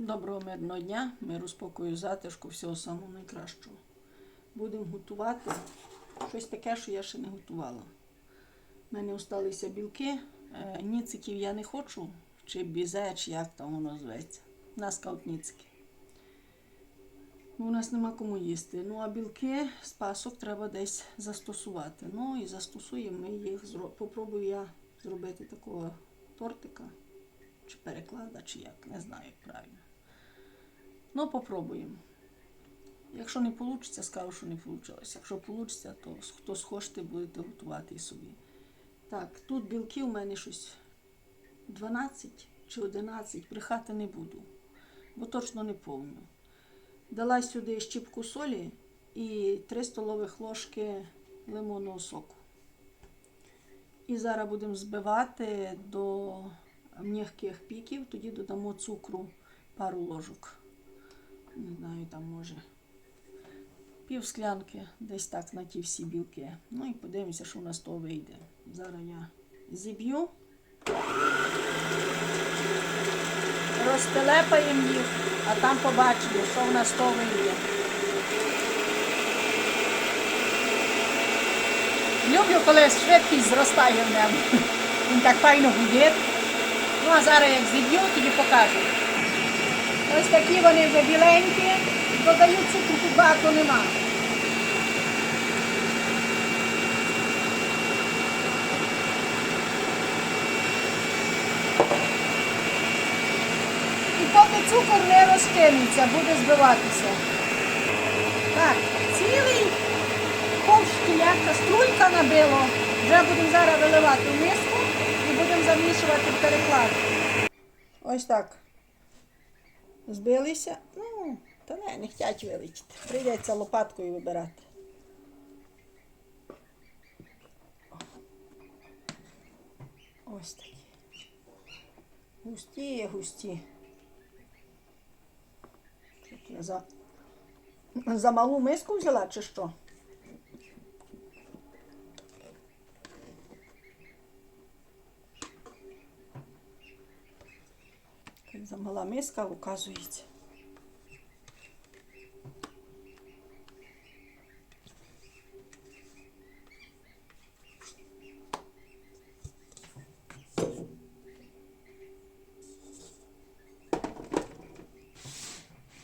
Доброго мирного дня, миру, спокою, затишку, всього самого найкращого. Будемо готувати щось таке, що я ще не готувала. У мене залишилися білки. Е, Ніциків я не хочу, чи бізе, як там воно зветься. У нас каутніцики. Ну, у нас нема кому їсти. Ну, а білки з пасок треба десь застосувати. Ну і застосуємо ми їх. Попробую я зробити такого тортика, чи переклада, чи як, не знаю, як правильно. Ну, попробуємо. Якщо не вийде, скажу, що не вийшло. Якщо вийде, то хто схочете, будете готувати собі. Так, тут білки у мене щось 12 чи 11, брехати не буду, бо точно не повню. Дала сюди щіпку солі і 3 столових ложки лимонного соку. І зараз будемо збивати до м'яких піків, тоді додамо цукру пару ложок. Не знаю, там може пів склянки, десь так на ті всі білки. Ну і подивимося, що у нас то вийде. Зараз я зіб'ю. Розтелепаємо їх, а там побачимо, що в нас то вийде. Люблю, коли швидкість зростає в ньому. Він так файно гудить. Ну а зараз як зіб'ю, тоді покажу. Ось такі вони вже біленькі, додаю цукру тут багато нема. І поки цукор не розчиниться, буде збиватися. Так, цілий ковш як каструлька набило. Вже будемо зараз виливати в миску і будемо замішувати в переклад. Ось так. Збилися. Ну, та не, не хочуть вилетіти. Прийдеться лопаткою вибирати. Ось такі. Густі є густі. Це я за, за малу миску взяла чи що? Замала миска, указується.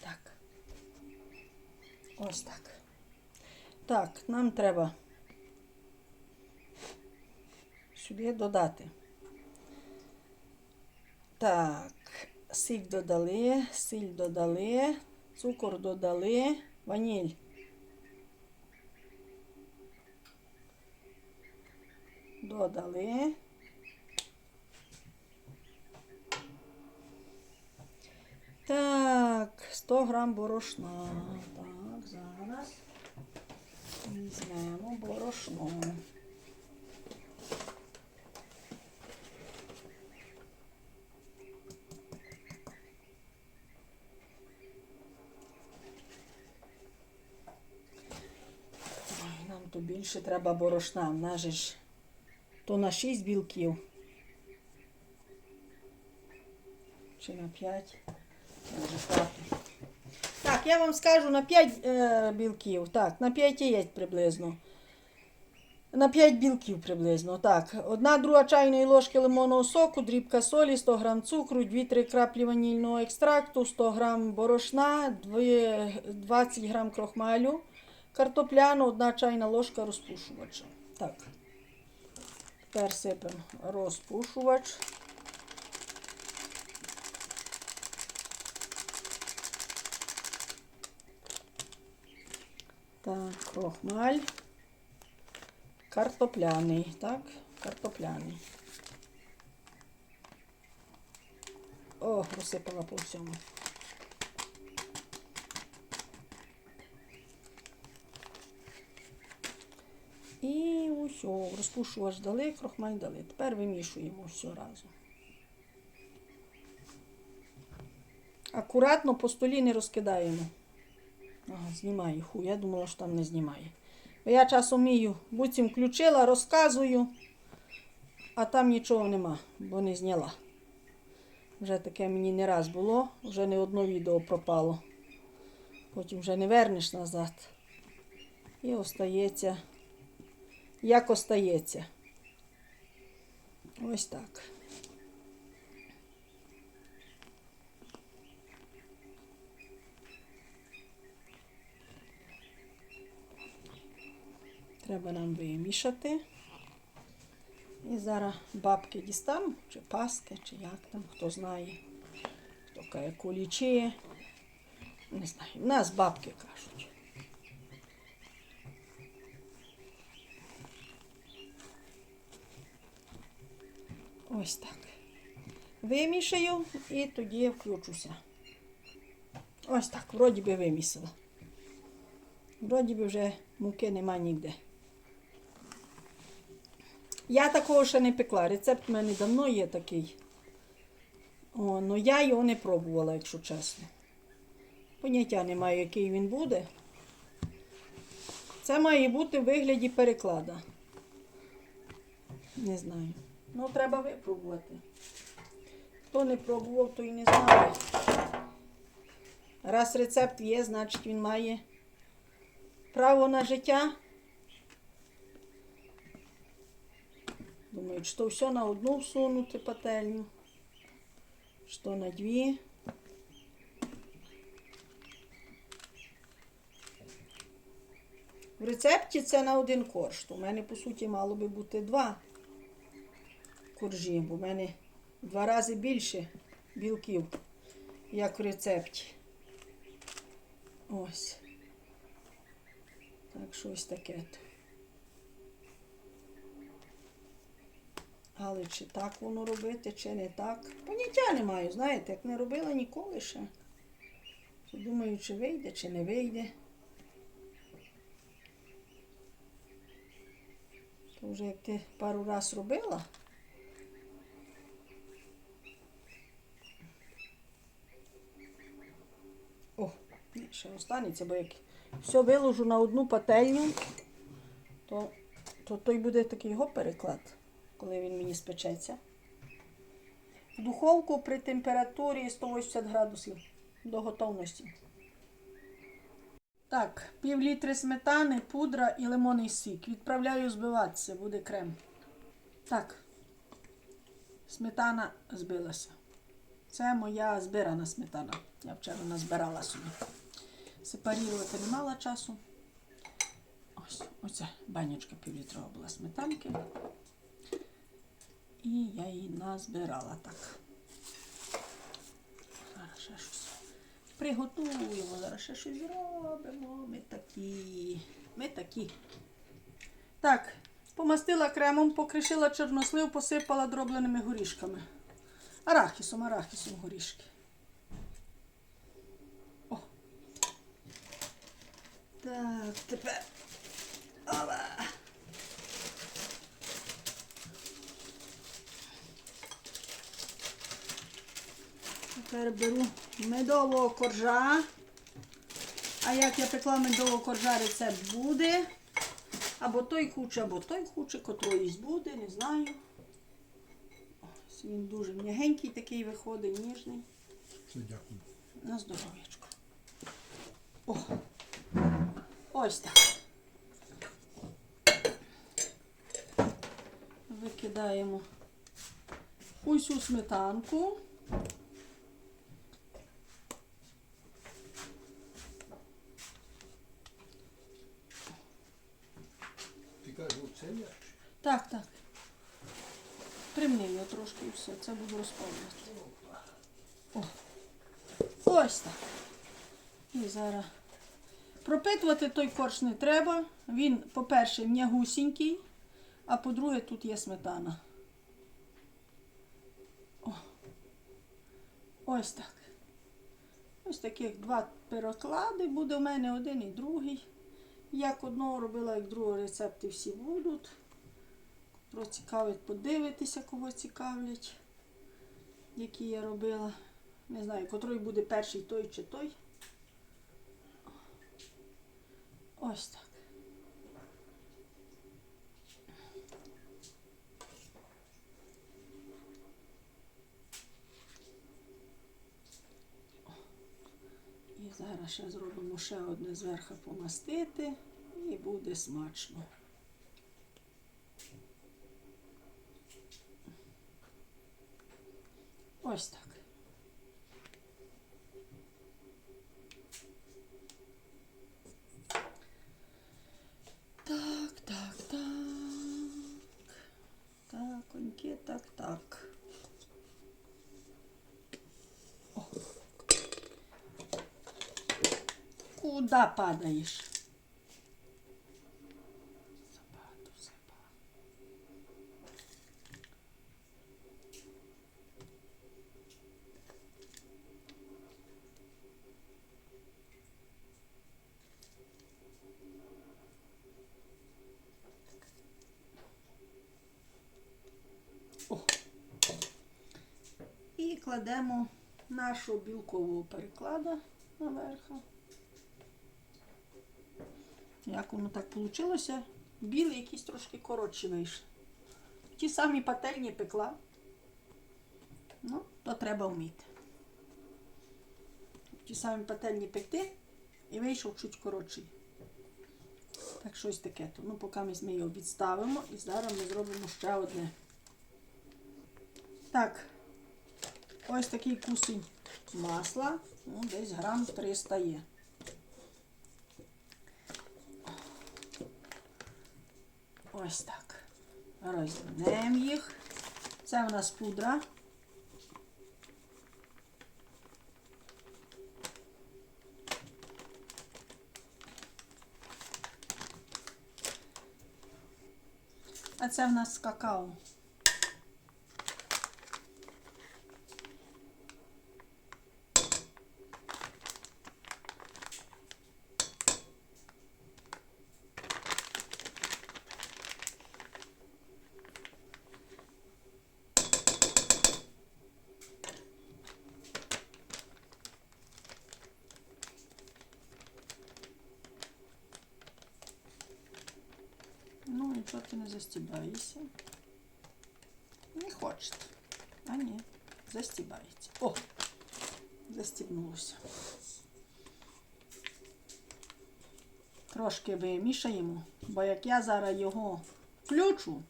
Так. Ось так. Так, нам треба сюди додати. Так, сіль додали, сіль додали, цукор додали, ваніль. Додали. Так, 100 грам борошна. Так, зараз візьмемо борошно. Ой, Нам то більше треба борошна. В нас же ж то на 6 білків. Чи на 5. Так, я вам скажу на 5 е, білків. Так, на 5 яєць приблизно. На 5 білків приблизно. Так, одна друга чайної ложки лимонного соку, дрібка солі, 100 грам цукру, 2-3 краплі ванільного екстракту, 100 грам борошна, 20 грам крохмалю, картопляну, одна чайна ложка розпушувача. Так. Тепер сипемо розпушувач. Так, крохмаль. Картопляний, так, картопляний. О, розсипала по всьому. Усе, розпушувач дали, крохмаль дали. Тепер вимішуємо все разом. Акуратно по столі не розкидаємо. Ага, знімаю. Ху, я думала, що там не знімає. Бо я часом вмію, буцім включила, розказую, а там нічого нема, бо не зняла. Вже таке мені не раз було, вже не одно відео пропало. Потім вже не вернеш назад. І остається, як остається. Ось так. Треба нам вимішати. І зараз бабки дістам, чи паски, чи як там, хто знає. Хто каже кулічі. Не знаю. В нас бабки кажуть. Ось так. Вимішаю і тоді включуся. Ось так, вроді би вимісила. Вроді би вже муки нема ніде. Я такого ще не пекла. Рецепт в мене давно є такий. О, ну я його не пробувала, якщо чесно. Поняття не маю, який він буде. Це має бути в вигляді переклада. Не знаю. Ну, треба випробувати. Хто не пробував, то і не знає. Раз рецепт є, значить він має право на життя. Думаю, що все на одну всунути пательню, що на дві. В рецепті це на один корж. У мене, по суті, мало би бути два коржі, бо в мене два рази більше білків, як в рецепті. Ось. Так, щось таке. Але чи так воно робити, чи не так. Поняття не маю, знаєте, як не робила ніколи ще. Думаю, чи вийде, чи не вийде. То вже як ти пару раз робила. О, ні, ще останеться, бо як все виложу на одну пательню, то, то той буде такий його переклад, коли він мені спечеться. В духовку при температурі 180 градусів до готовності. Так, пів літри сметани, пудра і лимонний сік. Відправляю збиватися, буде крем. Так, сметана збилася. Це моя збирана сметана. Я вчора назбирала собі. Сепарувати не мала часу. Ось, оця банячка півлітрова була сметанки. І я її назбирала так. Зараз ще щось приготуємо, зараз ще щось зробимо. Ми такі. Ми такі. Так, помастила кремом, покришила чорнослив, посипала дробленими горішками. Арахісом, арахісом горішки. Так, тепер. Ова. Тепер беру медового коржа. А як я пекла медового коржа, рецепт буде. Або той хуче, або той хуче, котроїсь буде, не знаю. Ось він дуже м'ягенький такий виходить, ніжний. Дякую. На здоров'ячко. О, ось так. Викидаємо усю сметанку. Так, так. Примни його трошки і все. Це буду розповідати. О. Ось так. І зараз. Пропитувати той корж не треба. Він, по-перше, м'ягусінький, а по-друге, тут є сметана. О. Ось так. Ось таких два переклади буде у мене один і другий. Як одного робила, як другого рецепти всі будуть. Про цікавить подивитися, кого цікавлять, які я робила. Не знаю, котрий буде перший той чи той. Ось так. І зараз ще зробимо ще одне зверху помастити і буде смачно. Ось так. Таконьки, так, так. Куда падаєш? Забагато всипала. О. І кладемо нашу білкову переклада наверху. Як воно так вийшло? Білий якийсь трошки коротші вийшли. Ті самі пательні пекла. Ну, то треба вміти. Ті самі пательні пекти і вийшов чуть коротший. Так щось таке. Ну, поки ми його відставимо і зараз ми зробимо ще одне. Так, ось такий кусень масла, ну, десь грам 300 є. Ось так. Розвернемо їх. Це у нас пудра. А це в нас какао. Ну, застібаєшся. Не хочете. А ні, застібається. О! Застібнулося. Трошки вимішаємо, бо як я зараз його включу,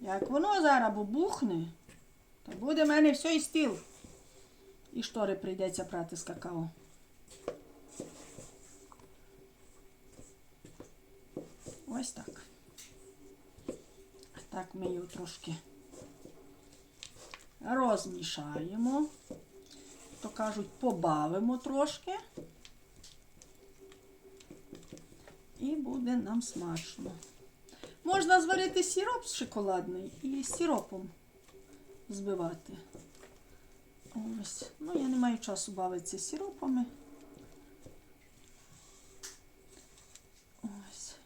як воно зараз бубухне, то буде в мене все і стіл. І штори прийдеться прати з какао. Ось так. Так ми його трошки розмішаємо. То кажуть, побавимо трошки. І буде нам смачно. Можна зварити сироп шоколадний і сиропом збивати. Ось. Ну, я не маю часу бавитися сиропами. Ось.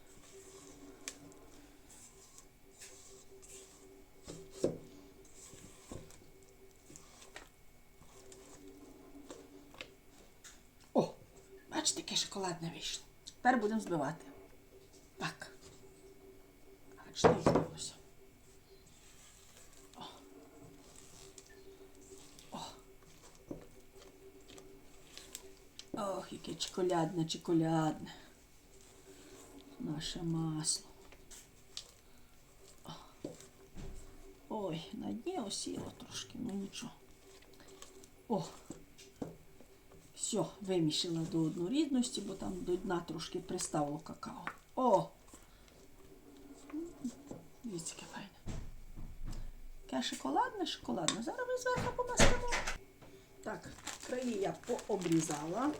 О, бачите, шоколадне вийшло. Тепер будемо збивати. Так. Як збилося. О. О. Ох, яке чоколядне, чоколядне. Наше масло. О. Ой, на дні осіло трошки, ну нічого. О, все, вимішала до однорідності, бо там до дна трошки приставило какао. О! Дивіться, яке файне. Яке шоколадне, шоколадне. Зараз ми зверху помастимо. Так, краї я пообрізала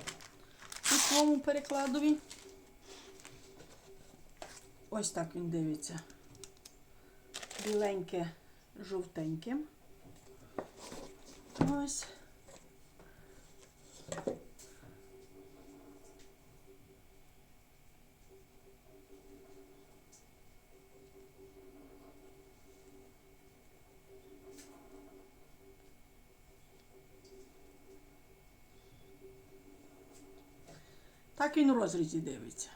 у своєму перекладові. Ось так він дивиться. Біленьке, жовтеньким. Ось. він у розрізі дивиться.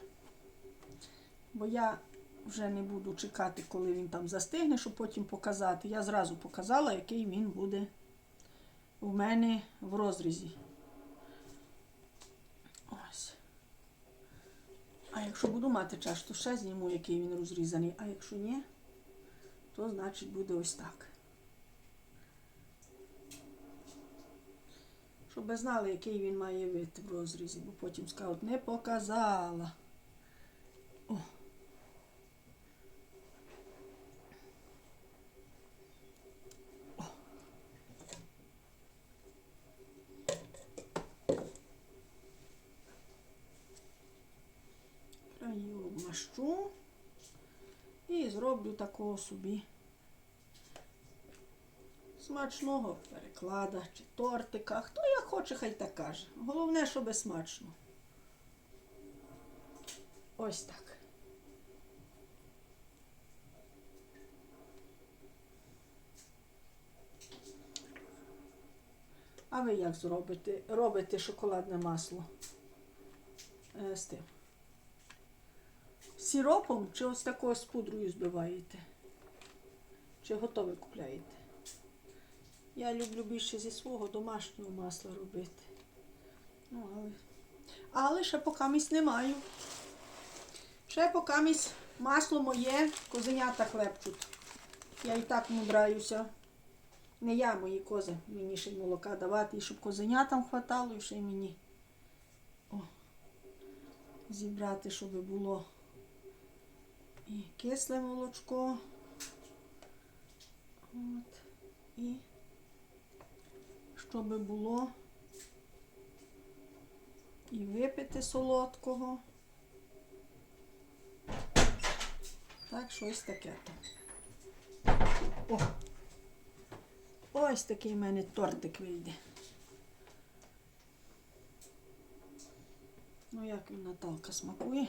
Бо я вже не буду чекати, коли він там застигне, щоб потім показати. Я зразу показала, який він буде у мене в розрізі. А якщо буду мати час, то ще зніму, який він розрізаний. А якщо ні, то значить буде ось так. Щоб знали, який він має вид в розрізі, бо потім скажуть, не показала. О. Обмащу і зроблю такого собі смачного переклада чи тортика. Хто хоче, хай так каже. Головне, щоб смачно. Ось так. А ви як зробите? Робите шоколадне масло е, з тим? Сіропом чи ось такою з пудрою збиваєте? Чи готове купляєте? Я люблю більше зі свого домашнього масла робити. Ну, але... але ще місць не маю. Ще поки місць масло моє, козенята хлебчуть. Я і так мудраюся. Не я, мої кози. Мені ще й молока давати, і щоб козенятам хватало, і ще й мені. О, зібрати, щоб було і кисле молочко. От. І щоб було і випити солодкого. Так, щось таке. О! Ось такий в мене тортик вийде. Ну, як він Наталка смакує?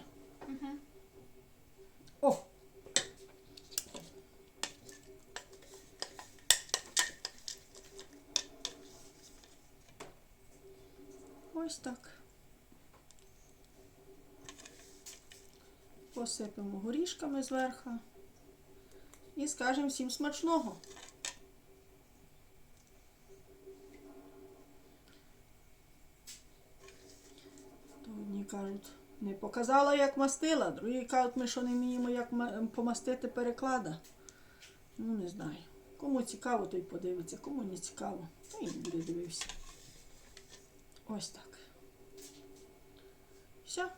О! Ось так. Посипемо горішками зверху. І скажемо всім смачного. То одні кажуть, не показала, як мастила, другі кажуть, ми що не вміємо, як помастити переклада. Ну, не знаю. Кому цікаво, той подивиться, кому не цікаво, то і не дивився. Ось так. Все.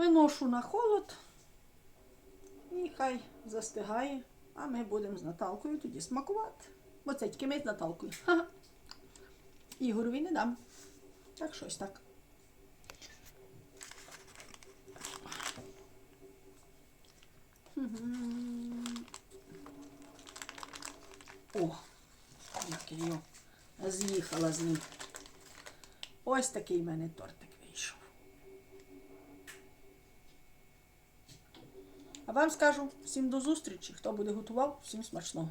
Виношу на холод. І хай застигає, а ми будемо з Наталкою тоді смакувати. Бо це тільки ми з Наталкою. Ха-ха. Ігорові не дам. Так щось так. О, як я його з'їхала з ним. Ось такий в мене тортик вийшов. А вам скажу всім до зустрічі. Хто буде готував, всім смачного.